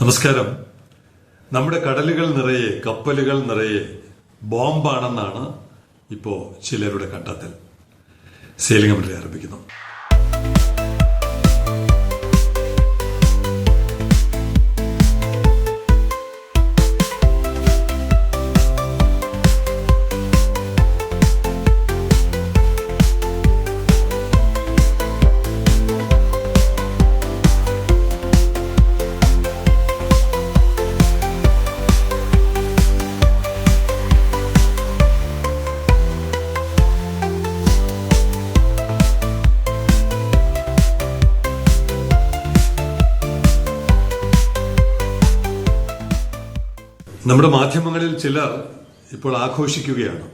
നമസ്കാരം. നമ്മുടെ കടലുകൾ നിറയെ കപ്പലുകൾ നിറയെ ബോംബാണെന്നാണ് ഇപ്പോ ചിലരുടെ കണ്ടെത്തൽ. സീലിംഗ് കമ്പനി ആരംഭിക്കുന്നു. നമ്മുടെ മാധ്യമങ്ങളിൽ ചിലർ ഇപ്പോൾ ആഘോഷിക്കുകയാണ്.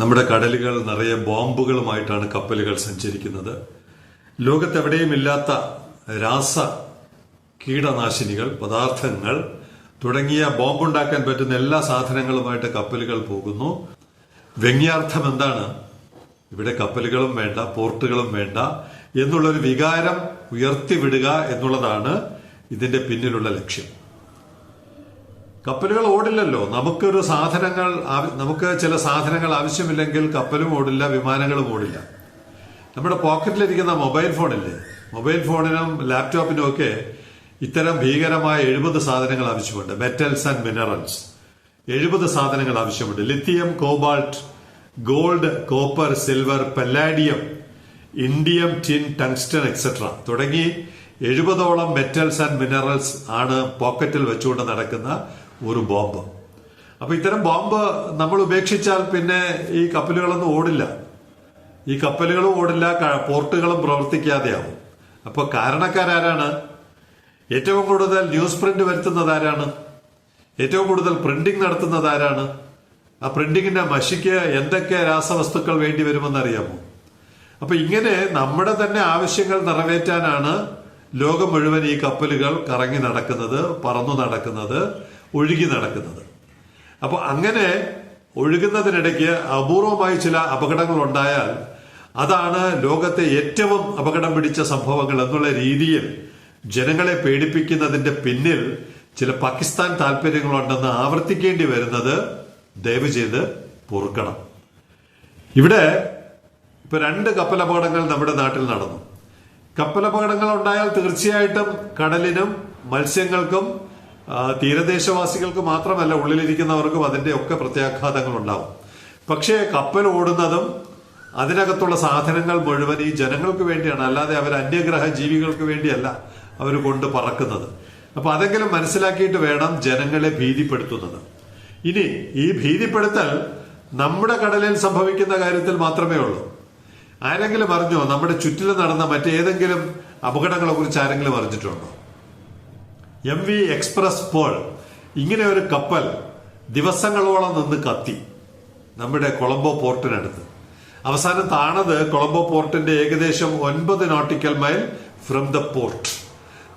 നമ്മുടെ കടലുകൾ നിറയെ ബോംബുകളുമായിട്ടാണ് കപ്പലുകൾ സഞ്ചരിക്കുന്നത്. ലോകത്തെവിടെയും ഇല്ലാത്ത രാസ കീടനാശിനികൾ പദാർത്ഥങ്ങൾ തുടങ്ങിയ ബോംബുണ്ടാക്കാൻ പറ്റുന്ന എല്ലാ സാധനങ്ങളുമായിട്ട് കപ്പലുകൾ പോകുന്നു. വ്യംഗ്യാർത്ഥം എന്താണ്? ഇവിടെ കപ്പലുകളും വേണ്ട പോർട്ടുകളും വേണ്ട എന്നുള്ളൊരു വികാരം ഉയർത്തിവിടുക എന്നുള്ളതാണ് ഇതിന്റെ പിന്നിലുള്ള ലക്ഷ്യം. കപ്പലുകൾ ഓടില്ലല്ലോ. നമുക്കൊരു സാധനങ്ങൾ നമുക്ക് ചില സാധനങ്ങൾ ആവശ്യമില്ലെങ്കിൽ കപ്പലും ഓടില്ല വിമാനങ്ങളും ഓടില്ല. നമ്മുടെ പോക്കറ്റിലിരിക്കുന്ന മൊബൈൽ ഫോണില്ലേ? മൊബൈൽ ഫോണിനും ലാപ്ടോപ്പിനും ഒക്കെ ഇത്തരം ഭീകരമായ എഴുപത് സാധനങ്ങൾ ആവശ്യമുണ്ട്. മെറ്റൽസ് ആൻഡ് മിനറൽസ് എഴുപത് സാധനങ്ങൾ ആവശ്യമുണ്ട്. Lithium cobalt gold copper silver palladium indium tin tungsten etcetera തുടങ്ങി എഴുപതോളം മെറ്റൽസ് ആൻഡ് മിനറൽസ് ആണ് പോക്കറ്റിൽ വെച്ചുകൊണ്ട് നടക്കുന്ന ഒരു ബോംബ്. അപ്പൊ ഇത്തരം ബോംബ് നമ്മൾ ഉപേക്ഷിച്ചാൽ പിന്നെ ഈ കപ്പലുകളൊന്നും ഓടില്ല. ഈ കപ്പലുകളും ഓടില്ല പോർട്ടുകളും പ്രവർത്തിക്കാതെയാവും. അപ്പൊ കാരണക്കാരാരാണ്? ഏറ്റവും കൂടുതൽ ന്യൂസ് പ്രിന്റ് വരുത്തുന്നത് ആരാണ്? ഏറ്റവും കൂടുതൽ പ്രിന്റിംഗ് നടത്തുന്നത് ആരാണ്? ആ പ്രിന്റിങ്ങിന്റെ മഷിക്ക് എന്തൊക്കെ രാസവസ്തുക്കൾ വേണ്ടി വരുമെന്ന് അറിയാമോ അപ്പൊ ഇങ്ങനെ നമ്മുടെ തന്നെ ആവശ്യങ്ങൾ നിറവേറ്റാനാണ് ലോകം മുഴുവൻ ഈ കപ്പലുകൾ കറങ്ങി നടക്കുന്നത് പറന്നു നടക്കുന്നത്. ഒഴുകി നടക്കുന്നത്. അപ്പൊ അങ്ങനെ ഒഴുകുന്നതിനിടയ്ക്ക് അപൂർവമായി ചില അപകടങ്ങൾ ഉണ്ടായാൽ അതാണ് ലോകത്തെ ഏറ്റവും അപകടം പിടിച്ച സംഭവങ്ങൾ എന്നുള്ള രീതിയിൽ ജനങ്ങളെ പേടിപ്പിക്കുന്നതിന്റെ പിന്നിൽ ചില പാകിസ്ഥാൻ താല്പര്യങ്ങളുണ്ടെന്ന് ആവർത്തിക്കേണ്ടി വരുന്നത് ദയവ് ചെയ്ത് പൊറുക്കണം. ഇവിടെ ഇപ്പൊ രണ്ട് കപ്പലപകടങ്ങൾ നമ്മുടെ നാട്ടിൽ നടന്നു. കപ്പലപകടങ്ങൾ ഉണ്ടായാൽ തീർച്ചയായിട്ടും കടലിനും മത്സ്യങ്ങൾക്കും തീരദേശവാസികൾക്ക് മാത്രമല്ല ഉള്ളിലിരിക്കുന്നവർക്കും അതിന്റെ ഒക്കെ പ്രത്യാഘാതങ്ങൾ ഉണ്ടാവും. പക്ഷേ കപ്പൽ ഓടുന്നതും അതിനകത്തുള്ള സാധനങ്ങൾ മുഴുവൻ ഈ ജനങ്ങൾക്ക് വേണ്ടിയാണ്. അല്ലാതെ അവർ അന്യഗ്രഹ ജീവികൾക്ക് വേണ്ടിയല്ല അവർ കൊണ്ട് പറക്കുന്നത്. അപ്പൊ അതെങ്കിലും മനസ്സിലാക്കിയിട്ട് വേണം ജനങ്ങളെ ഭീതിപ്പെടുത്തുന്നത്. ഇനി ഈ ഭീതിപ്പെടുത്തൽ നമ്മുടെ കടലിൽ സംഭവിക്കുന്ന കാര്യത്തിൽ മാത്രമേ ഉള്ളൂ. ആരെങ്കിലും അറിഞ്ഞോ? നമ്മുടെ ചുറ്റിലും നടന്ന മറ്റേതെങ്കിലും അപകടങ്ങളെ കുറിച്ച് ആരെങ്കിലും അറിഞ്ഞിട്ടുണ്ടോ? എം വി എക്സ്പ്രസ് പോൾ ഇങ്ങനെ ഒരു കപ്പൽ ദിവസങ്ങളോളം നിന്ന് കത്തി നമ്മുടെ കൊളംബോ പോർട്ടിനടുത്ത്. അവസാനം താണത് കൊളംബോ പോർട്ടിന്റെ ഏകദേശം ഒൻപത് nautical mile from the port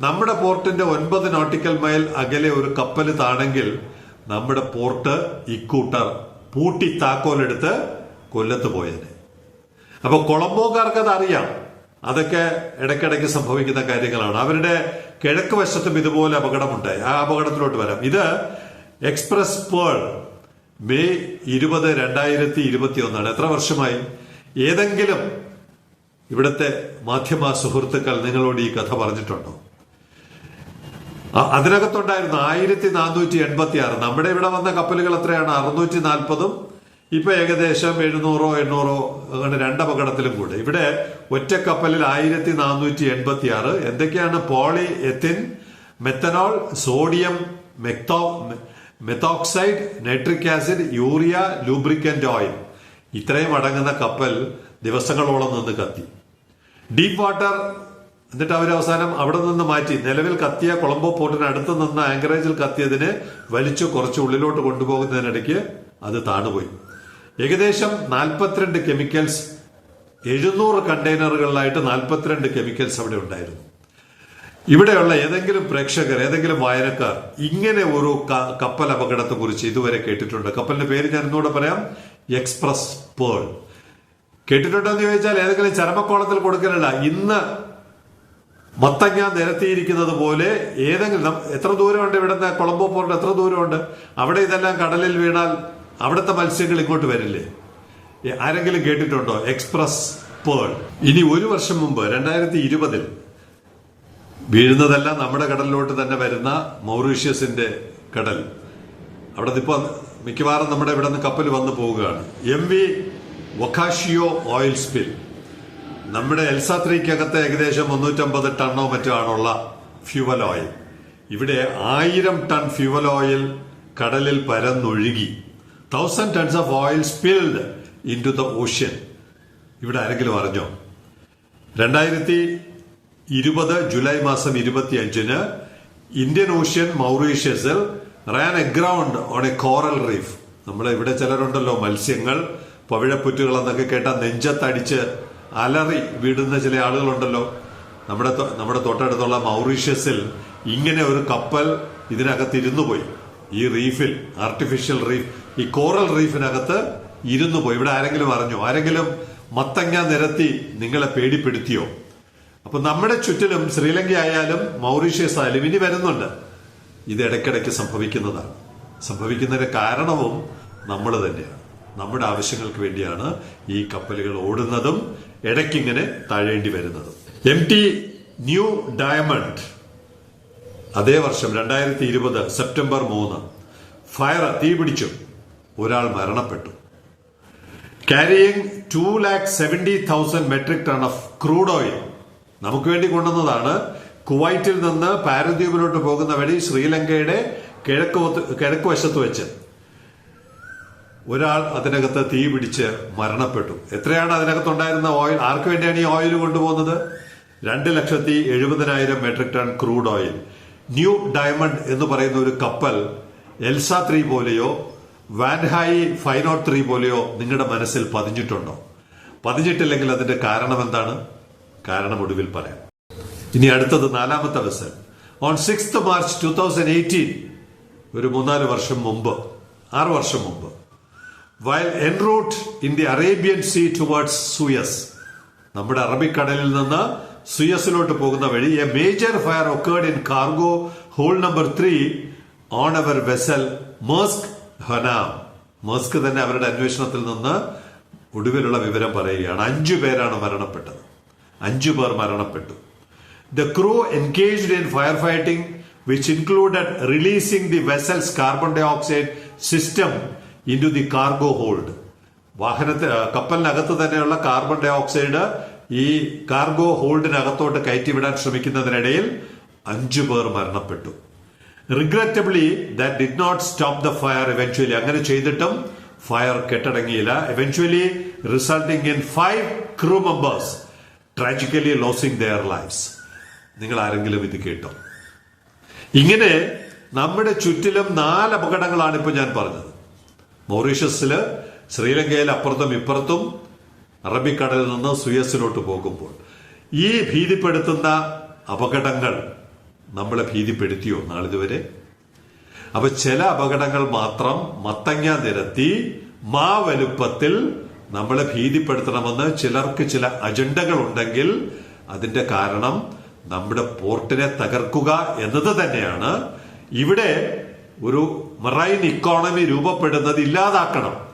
നമ്മുടെ പോർട്ടിന്റെ ഒൻപത് നോട്ടിക്കൽ മൈൽ അകലെ ഒരു കപ്പൽ താണെങ്കിൽ നമ്മുടെ പോർട്ട് ഇക്കൂട്ടർ പൂട്ടി താക്കോലെടുത്ത് കൊല്ലത്ത് പോയതിന് അപ്പൊ കൊളംബോക്കാർക്ക് അത് അറിയാം അതൊക്കെ ഇടയ്ക്കിടയ്ക്ക് സംഭവിക്കുന്ന കാര്യങ്ങളാണ്. അവരുടെ കിഴക്ക് വശത്തും ഇതുപോലെ അപകടമുണ്ടായി. ആ അപകടത്തിലോട്ട് വരാം. ഇത് എക്സ്പ്രസ് പേൾ മെയ് ഇരുപത് രണ്ടായിരത്തി ഇരുപത്തി ഒന്നാണ് എത്ര വർഷമായി? ഏതെങ്കിലും ഇവിടുത്തെ മാധ്യമ സുഹൃത്തുക്കൾ നിങ്ങളോട് ഈ കഥ പറഞ്ഞിട്ടുണ്ടോ? അതിനകത്തുണ്ടായിരുന്നു ആയിരത്തി നാനൂറ്റി എൺപത്തി ആറ് നമ്മുടെ ഇവിടെ വന്ന കപ്പലുകൾ എത്രയാണ്? അറുന്നൂറ്റി നാൽപ്പതും ഇപ്പൊ ഏകദേശം എഴുന്നൂറോ എണ്ണൂറോ അങ്ങനെ രണ്ടപകടത്തിലും കൂടെ. ഇവിടെ ഒറ്റ കപ്പലിൽ ആയിരത്തി നാനൂറ്റി എൺപത്തി ആറ് എന്തൊക്കെയാണ് polyethene methanol sodium മെക്തോ methoxide nitric acid urea lubricant oil. ഇത്രയും അടങ്ങുന്ന കപ്പൽ ദിവസങ്ങളോളം നിന്ന് കത്തി. ഡീപ്പ് വാട്ടർ എന്നിട്ട് അവർ അവസാനം അവിടെ നിന്ന് മാറ്റി. നിലവിൽ കത്തിയ കൊളംബോ പോർട്ടിന് അടുത്ത് നിന്ന് ആങ്കറേജിൽ കത്തിയതിനെ വലിച്ചു കുറച്ച് ഉള്ളിലോട്ട് കൊണ്ടുപോകുന്നതിനിടയ്ക്ക് അത് താണുപോയി. ഏകദേശം നാൽപ്പത്തിരണ്ട് കെമിക്കൽസ് എഴുന്നൂറ് കണ്ടെയ്നറുകളിലായിട്ട് നാൽപ്പത്തിരണ്ട് കെമിക്കൽസ് അവിടെ ഉണ്ടായിരുന്നു. ഇവിടെയുള്ള ഏതെങ്കിലും പ്രേക്ഷകർ ഏതെങ്കിലും വായനക്കാർ ഇങ്ങനെ ഒരു കപ്പൽ അപകടത്തെ കുറിച്ച് ഇതുവരെ കേട്ടിട്ടുണ്ട്. കപ്പലിന്റെ പേര് ഞാൻ ഇന്നുകൂടെ പറയാം. എക്സ്പ്രസ് പേൾ കേട്ടിട്ടുണ്ടോ എന്ന് ചോദിച്ചാൽ ഏതെങ്കിലും ചരമക്കോളത്തിൽ കൊടുക്കലല്ല. ഇന്ന് മത്തങ്ങ നിരത്തിയിരിക്കുന്നത് പോലെ ഏതെങ്കിലും എത്ര ദൂരമുണ്ട് ഇവിടുന്ന്? കൊളംബോ പോർട്ട് എത്ര ദൂരമുണ്ട്? അവിടെ ഇതെല്ലാം കടലിൽ വീണാൽ അവിടുത്തെ മത്സ്യങ്ങൾ ഇങ്ങോട്ട് വരില്ലേ? ആരെങ്കിലും കേട്ടിട്ടുണ്ടോ? എക്സ്പ്രസ് പേൾ ഇനി ഒരു വർഷം മുമ്പ് രണ്ടായിരത്തി ഇരുപതിൽ വീഴുന്നതെല്ലാം നമ്മുടെ കടലിലോട്ട് തന്നെ വരുന്ന മൗറീഷ്യസിന്റെ കടൽ. അവിടെ ഇപ്പൊ മിക്കവാറും നമ്മുടെ ഇവിടെ നിന്ന് കപ്പൽ വന്നു പോവുകയാണ്. M V Wakashio oil spill നമ്മുടെ എൽസാത്രിക്കകത്ത് ഏകദേശം മുന്നൂറ്റമ്പത് ടണ്ണോ മറ്റോ ആണുള്ള ഫ്യൂവൽ ഓയിൽ. ഇവിടെ ആയിരം ടൺ ഫ്യൂവൽ ഓയിൽ കടലിൽ പരന്നൊഴുകി. Thousand tons of oil spilled into the ocean ഇവിടെ ആരെങ്കിലും അറിഞ്ഞോ? രണ്ടായിരത്തി ഇരുപത് ജൂലൈ മാസം ഇരുപത്തി അഞ്ചിന് Indian ocean മൗറീഷ്യസിൽ ran aground on a coral reef നമ്മൾ ഇവിടെ ചിലരുണ്ടല്ലോ മത്സ്യങ്ങൾ പവിഴപ്പുറ്റുകൾ എന്നൊക്കെ കേട്ടാൽ നെഞ്ചത്തടിച്ച് അലറി വീടുന്ന ചില ആളുകളുണ്ടല്ലോ. നമ്മുടെ നമ്മുടെ തൊട്ടടുത്തുള്ള മൗറീഷ്യസിൽ ഇങ്ങനെ ഒരു കപ്പൽ ഇതിനകത്ത് ഇരുന്നു പോയി. ഈ റീഫിൽ ആർട്ടിഫിഷ്യൽ റീഫ് ഈ കോറൽ റീഫിനകത്ത് ഇരുന്നു പോയി. ഇവിടെ ആരെങ്കിലും അറിഞ്ഞോ? ആരെങ്കിലും മത്തങ്ങ നിരത്തി നിങ്ങളെ പേടിപ്പെടുത്തിയോ? അപ്പൊ നമ്മുടെ ചുറ്റിലും ശ്രീലങ്ക ആയാലും മൗറീഷ്യസ് ആയാലും ഇനി വരുന്നുണ്ട്. ഇത് ഇടയ്ക്കിടയ്ക്ക് സംഭവിക്കുന്നതാണ്. സംഭവിക്കുന്നതിന് കാരണവും നമ്മൾ തന്നെയാണ്. നമ്മുടെ ആവശ്യങ്ങൾക്ക് വേണ്ടിയാണ് ഈ കപ്പലുകൾ ഓടുന്നതും ഇടയ്ക്കിങ്ങനെ താഴേണ്ടി വരുന്നതും. എം ടി ന്യൂ ഡയമണ്ട് അതേ വർഷം രണ്ടായിരത്തി ഇരുപത് സെപ്റ്റംബർ മൂന്ന്. ഫയർ തീപിടിച്ചു ഒരാൾ മരണപ്പെട്ടു. Carrying two lakh seventy thousand metric ton of crude oil നമുക്ക് വേണ്ടി കൊണ്ടുവന്നതാണ്. കുവൈറ്റിൽ നിന്ന് പാരദ്വീപിലോട്ട് പോകുന്ന വഴി ശ്രീലങ്കയുടെ കിഴക്ക് കിഴക്ക് വശത്ത് വെച്ച് ഒരാൾ അതിനകത്ത് തീ പിടിച്ച് മരണപ്പെട്ടു. എത്രയാണ് അതിനകത്തുണ്ടായിരുന്ന ഓയിൽ? ആർക്ക് വേണ്ടിയാണ് ഈ ഓയിൽ കൊണ്ടുപോകുന്നത്? രണ്ട് ലക്ഷത്തി എഴുപതിനായിരം metric ton crude oil. New diamond എന്ന് പറയുന്ന ഒരു കപ്പൽ എൽസ ത്രീ പോലെയോ വാൻഹായി ഫൈനോ ത്രീ പോലെയോ നിങ്ങളുടെ മനസ്സിൽ പതിഞ്ഞിട്ടുണ്ടോ? പതിഞ്ഞിട്ടില്ലെങ്കിൽ അതിന്റെ കാരണം എന്താണ്? കാരണം ഒടുവിൽ പറയാം. ഇനി അടുത്തത് നാലാമത്തെ vessel on six March two thousand eighteen ഒരു മൂന്നാൽ വർഷം മുമ്പ് ആറ് വർഷം മുമ്പ് while en route in the Arabian sea towards Suez നമ്മുടെ അറബിക്കടലിൽ നിന്ന് സുയസിലോട്ട് പോകുന്ന വഴി a major fire occurred in cargo hold number three on our vessel Maersk Honam Maersk തന്നെ അവരുടെ അന്വേഷണത്തിൽ നിന്ന് ഒടുവിലുള്ള വിവരം പറയുകയാണ്. അഞ്ചു പേരാണ് മരണപ്പെട്ടത്. അഞ്ചു പേർ മരണപ്പെട്ടു. The crew engaged in fire fighting which included releasing the vessel's carbon dioxide system into the cargo hold വാഹനത്തിൽ കപ്പലിനകത്ത് തന്നെയുള്ള കാർബൺ ഡൈ ഓക്സൈഡ് ഈ കാർഗോ ഹോൾഡിനകത്തോട്ട് കയറ്റിവിടാൻ ശ്രമിക്കുന്നതിനിടയിൽ അഞ്ചു പേർ മരണപ്പെട്ടു. Regrettably that did not stop the fire eventually അങ്ങനെ ചെയ്തിട്ടും fire കെട്ടടങ്ങിയില്ല. Eventually resulting in five crew members tragically losing their lifes നിങ്ങൾ ആരെങ്കിലും ഇത് കേട്ടോ? ഇങ്ങനെ നമ്മുടെ ചുറ്റിലും നാല് അപകടങ്ങളാണ് ഇപ്പൊ ഞാൻ പറഞ്ഞത്. മൗറീഷ്യസിൽ ശ്രീലങ്കയിൽ അപ്പുറത്തും ഇപ്പുറത്തും അറബിക്കടലിൽ നിന്ന് സുയസിലോട്ട് പോകുമ്പോൾ ഈ ഭീതിപ്പെടുത്തുന്ന അപകടങ്ങൾ നമ്മളെ ഭീതിപ്പെടുത്തിയോ നാളിതുവരെ? അപ്പൊ ചില അപകടങ്ങൾ മാത്രം മത്തങ്ങ നിരത്തി മാ വലുപ്പത്തിൽ നമ്മളെ ഭീതിപ്പെടുത്തണമെന്ന് ചിലർക്ക് ചില അജണ്ടകൾ ഉണ്ടെങ്കിൽ അതിന്റെ കാരണം നമ്മുടെ പോർട്ടിനെ തകർക്കുക എന്നത് തന്നെയാണ്. ഇവിടെ ഒരു മറൈൻ ഇക്കോണമി രൂപപ്പെടുന്നത് ഇല്ലാതാക്കണം.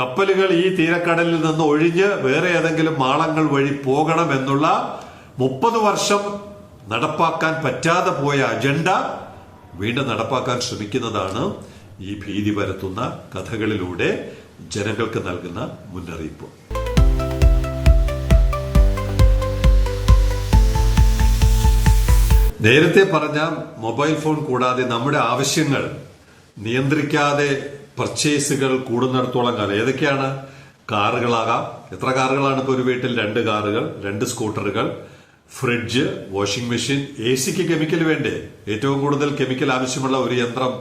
കപ്പലുകൾ ഈ തീരക്കടലിൽ നിന്ന് ഒഴിഞ്ഞ് വേറെ ഏതെങ്കിലും മാളങ്ങൾ വഴി പോകണം എന്നുള്ള മുപ്പത് വർഷം നടപ്പാക്കാൻ പറ്റാതെ പോയ അജണ്ട വീണ്ടും നടപ്പാക്കാൻ ശ്രമിക്കുന്നതാണ് ഈ ഭീതി പരത്തുന്ന കഥകളിലൂടെ ജനങ്ങൾക്ക് നൽകുന്ന മുന്നറിയിപ്പ്. നേരത്തെ പറഞ്ഞ മൊബൈൽ ഫോൺ കൂടാതെ നമ്മുടെ ആവശ്യങ്ങൾ നിയന്ത്രിക്കാതെ പർച്ചേസുകൾ കൂടുന്നിടത്തോളം കാലം. ഏതൊക്കെയാണ്? കാറുകളാകാം. എത്ര കാറുകളാണ് ഇപ്പോൾ ഒരു വീട്ടിൽ? രണ്ട് കാറുകൾ രണ്ട് സ്കൂട്ടറുകൾ ഫ്രിഡ്ജ് വാഷിംഗ് മെഷീൻ എ സിക്ക് കെമിക്കൽ വേണ്ടേ? ഏറ്റവും കൂടുതൽ കെമിക്കൽ ആവശ്യമുള്ള ഒരു യന്ത്രം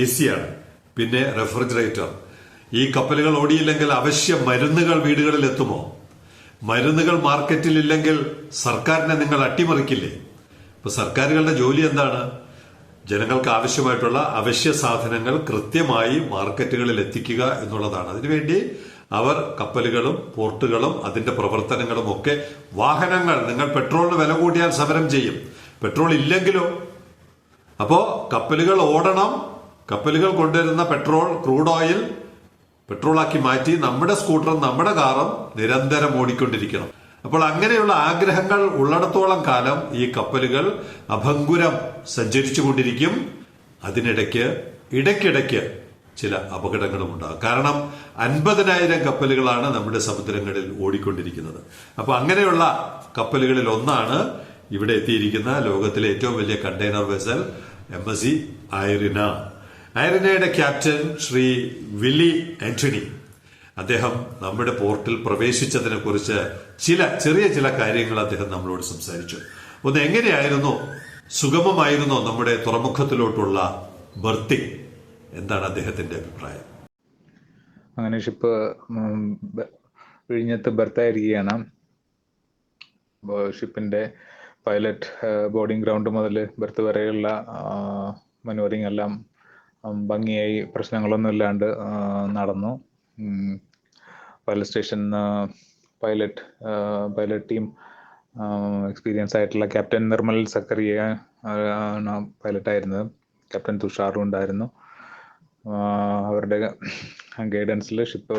എ സിയാണ് പിന്നെ റെഫ്രിജറേറ്റർ ഈ കപ്പലുകൾ ഓടിയില്ലെങ്കിൽ അവശ്യ മരുന്നുകൾ വീടുകളിൽ എത്തുമോ? മരുന്നുകൾ മാർക്കറ്റിൽ ഇല്ലെങ്കിൽ സർക്കാരിനെ നിങ്ങൾ അട്ടിമറിക്കില്ലേ? ഇപ്പൊ സർക്കാരുകളുടെ ജോലി എന്താണ്? ജനങ്ങൾക്ക് ആവശ്യമായിട്ടുള്ള അവശ്യ സാധനങ്ങൾ കൃത്യമായി മാർക്കറ്റുകളിൽ എത്തിക്കുക എന്നുള്ളതാണ്. അതിനുവേണ്ടി അവർ കപ്പലുകളും പോർട്ടുകളും അതിന്റെ പ്രവർത്തനങ്ങളും ഒക്കെ വാഹനങ്ങൾ നിങ്ങൾ പെട്രോളിന് വില കൂട്ടിയാൽ സമരം ചെയ്യും. പെട്രോൾ ഇല്ലെങ്കിലോ? അപ്പോ കപ്പലുകൾ ഓടണം. കപ്പലുകൾ കൊണ്ടുവരുന്ന പെട്രോൾ ക്രൂഡ് ഓയിൽ പെട്രോളാക്കി മാറ്റി നമ്മുടെ സ്കൂട്ടറും നമ്മുടെ കാറും നിരന്തരം ഓടിക്കൊണ്ടിരിക്കണം. അപ്പോൾ അങ്ങനെയുള്ള ആഗ്രഹങ്ങൾ ഉള്ളിടത്തോളം കാലം ഈ കപ്പലുകൾ അഭംഗുരം സഞ്ചരിച്ചുകൊണ്ടിരിക്കും. അതിനിടയ്ക്ക് ഇടയ്ക്കിടയ്ക്ക് ചില അപകടങ്ങളും ഉണ്ടാകും. കാരണം അൻപതിനായിരം കപ്പലുകളാണ് നമ്മുടെ സമുദ്രങ്ങളിൽ ഓടിക്കൊണ്ടിരിക്കുന്നത്. അപ്പൊ അങ്ങനെയുള്ള കപ്പലുകളിൽ ഒന്നാണ് ഇവിടെ എത്തിയിരിക്കുന്ന ലോകത്തിലെ ഏറ്റവും വലിയ container vessel M S C Irina ഐറിനയുടെ captain Shri Willy Antony. അദ്ദേഹം നമ്മുടെ പോർട്ടിൽ പ്രവേശിച്ചതിനെ കുറിച്ച് ചില ചെറിയ ചില കാര്യങ്ങൾ അദ്ദേഹം നമ്മളോട് സംസാരിച്ചു. ഒന്ന് എങ്ങനെയായിരുന്നു സുഗമമായിരുന്നോ നമ്മുടെ തുറമുഖത്തിലോട്ടുള്ള ബർത്തിങ് എന്താണ് അദ്ദേഹത്തിന്റെ അഭിപ്രായം? അങ്ങനെ ഷിപ്പ് വിഴിഞ്ഞത്ത് ബർത്തായിരിക്കുകയാണ്. ഷിപ്പിന്റെ പൈലറ്റ് ബോർഡിംഗ് ഗ്രൗണ്ട് മുതൽ ബർത്ത് വരെയുള്ള മനോരിങ് എല്ലാം ഭംഗിയായി പ്രശ്നങ്ങളൊന്നും ഇല്ലാണ്ട് നടന്നു. Pilot station pilot pilot team experience ആയിട്ടുള്ള ക്യാപ്റ്റൻ നിർമ്മൽ സക്കറിയ ആണ് പൈലറ്റ് ആയിരുന്നത്. ക്യാപ്റ്റൻ തുഷാറും ഉണ്ടായിരുന്നു. അവരുടെ ഗൈഡൻസിൽ ഷിപ്പ്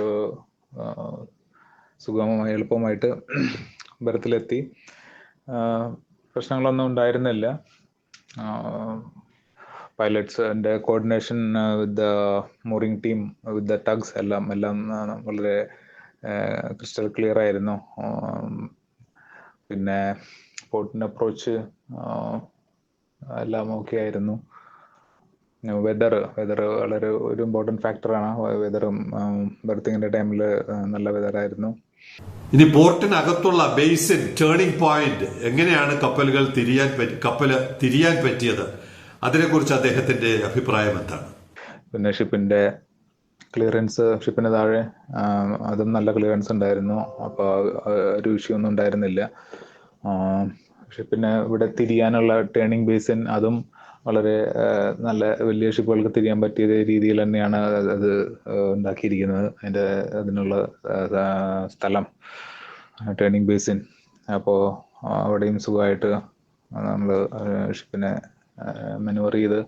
സുഗമമായി എളുപ്പമായിട്ട് ബരത്തിലെത്തി. പ്രശ്നങ്ങളൊന്നും ഉണ്ടായിരുന്നില്ല. പൈലറ്റ്സിന്റെ coordination with the mooring team with the tugs എല്ലാം എല്ലാം ആ, വളരെ ക്രിസ്റ്റൽ ക്ലിയർ ആയിരുന്നു. പിന്നെ പോർട്ടിന്റെ അപ്രോച്ച് എല്ലാം ഓക്കെ ആയിരുന്നു. വെതർ വെതർ വളരെ ഒരു ഇമ്പോർട്ടന്റ് ഫാക്ടറാണ് വെതറും ബർത്തിങ്ങിന്റെ ടൈമിൽ നല്ല വെതറായിരുന്നു ഇനി പോർട്ടിനകത്തുള്ള ബേസിൻ ടേണിംഗ് പോയിന്റ് എങ്ങനെയാണ് കപ്പലുകൾ തിരിയാൻ കപ്പൽ തിരിയാൻ പറ്റിയത്? അതിനെക്കുറിച്ച് അദ്ദേഹത്തിന്റെ അഭിപ്രായം എന്താണ്? പിന്നെ ഷിപ്പിന്റെ ക്ലിയറൻസ് ഷിപ്പിന് താഴെ അതും നല്ല ക്ലിയറൻസ് ഉണ്ടായിരുന്നു. അപ്പോൾ ഒരു ഇഷ്യൂ ഒന്നും ഉണ്ടായിരുന്നില്ല. ഷിപ്പിന് ഇവിടെ തിരിയാനുള്ള ടേണിംഗ് ബേസിൻ അതും വളരെ നല്ല വലിയ ഷിപ്പുകൾക്ക് തിരിയാൻ പറ്റിയ രീതിയിൽ തന്നെയാണ് അത് ഉണ്ടാക്കിയിരിക്കുന്നത്. അതിന്റെ അതിനുള്ള സ്ഥലം ടേണിംഗ് ബേസിൻ. അപ്പോൾ അവിടെയും സുഖമായിട്ട് നമ്മൾ ഷിപ്പിനെ മെനുവർ ചെയ്ത്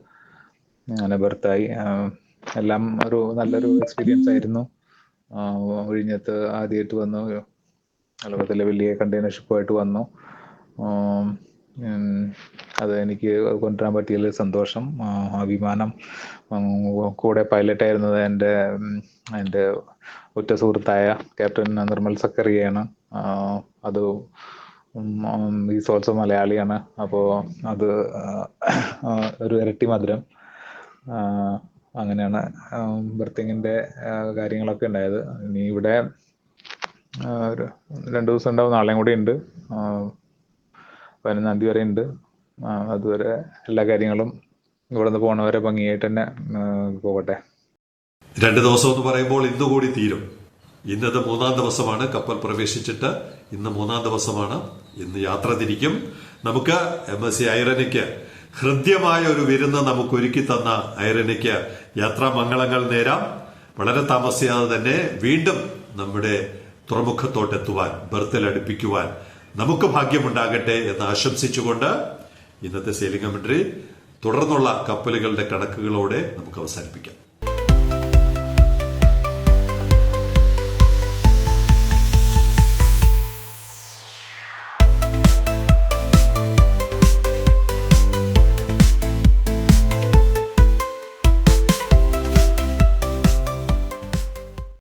അങ്ങനെ ബർത്തായി എല്ലാം ഒരു നല്ലൊരു എക്സ്പീരിയൻസ് ആയിരുന്നു. ഒഴിഞ്ഞത്ത് ആദ്യമായിട്ട് വന്നു. ലോകത്തിലെ വലിയ കണ്ടെയ്നർ ഷിപ്പായിട്ട് വന്നു. അത് എനിക്ക് കൊണ്ടുവരാൻ പറ്റിയതിൽ സന്തോഷം. ഉം, കൂടെ പൈലറ്റ് ആയിരുന്നത് എന്റെ എന്റെ ഉറ്റ സുഹൃത്തായ ക്യാപ്റ്റൻ നിർമ്മൽ സക്കറിയാണ് അത് ഈസ് ഓൾസോ മലയാളിയാണ്. അപ്പോൾ അത് ഒരു ഇരട്ടി മധുരം. അങ്ങനെയാണ് ബർത്തിങ്ങിന്റെ കാര്യങ്ങളൊക്കെ ഉണ്ടായത്. ഇനി ഇവിടെ ഒരു രണ്ട് ദിവസം ഉണ്ടാവും. നാളെയും കൂടി ഉണ്ട്. പതിനൊന്നാം തീയതി വരെ ഉണ്ട്. അതുവരെ എല്ലാ കാര്യങ്ങളും ഇവിടെ നിന്ന് പോണവരെ ഭംഗിയായിട്ട് തന്നെ പോകട്ടെ. രണ്ട് ദിവസം എന്ന് പറയുമ്പോൾ ഇന്ന് കൂടി തീരും. ഇന്നത് മൂന്നാം ദിവസമാണ് കപ്പൽ പ്രവേശിച്ചിട്ട്. ഇന്ന് മൂന്നാം ദിവസമാണ് ഇന്ന് യാത്ര തിരിക്കും. നമുക്ക് എം എസ് സി ഐറനിക്ക് ഹൃദ്യമായ ഒരു വിരുന്ന് നമുക്ക് ഒരുക്കി തന്ന ഐറനിക്ക് യാത്രാമംഗളങ്ങൾ നേരാം. വളരെ താമസിയാതെ തന്നെ വീണ്ടും നമ്മുടെ തുറമുഖത്തോട്ടെത്തുവാൻ ബർത്തിൽ അടുപ്പിക്കുവാൻ നമുക്ക് ഭാഗ്യമുണ്ടാകട്ടെ എന്ന് ആശംസിച്ചുകൊണ്ട് ഇന്നത്തെ സെയിലിംഗ് കമന്ററി തുടർന്നുള്ള കപ്പലുകളുടെ കണക്കുകളോടെ നമുക്ക് അവസാനിപ്പിക്കാം.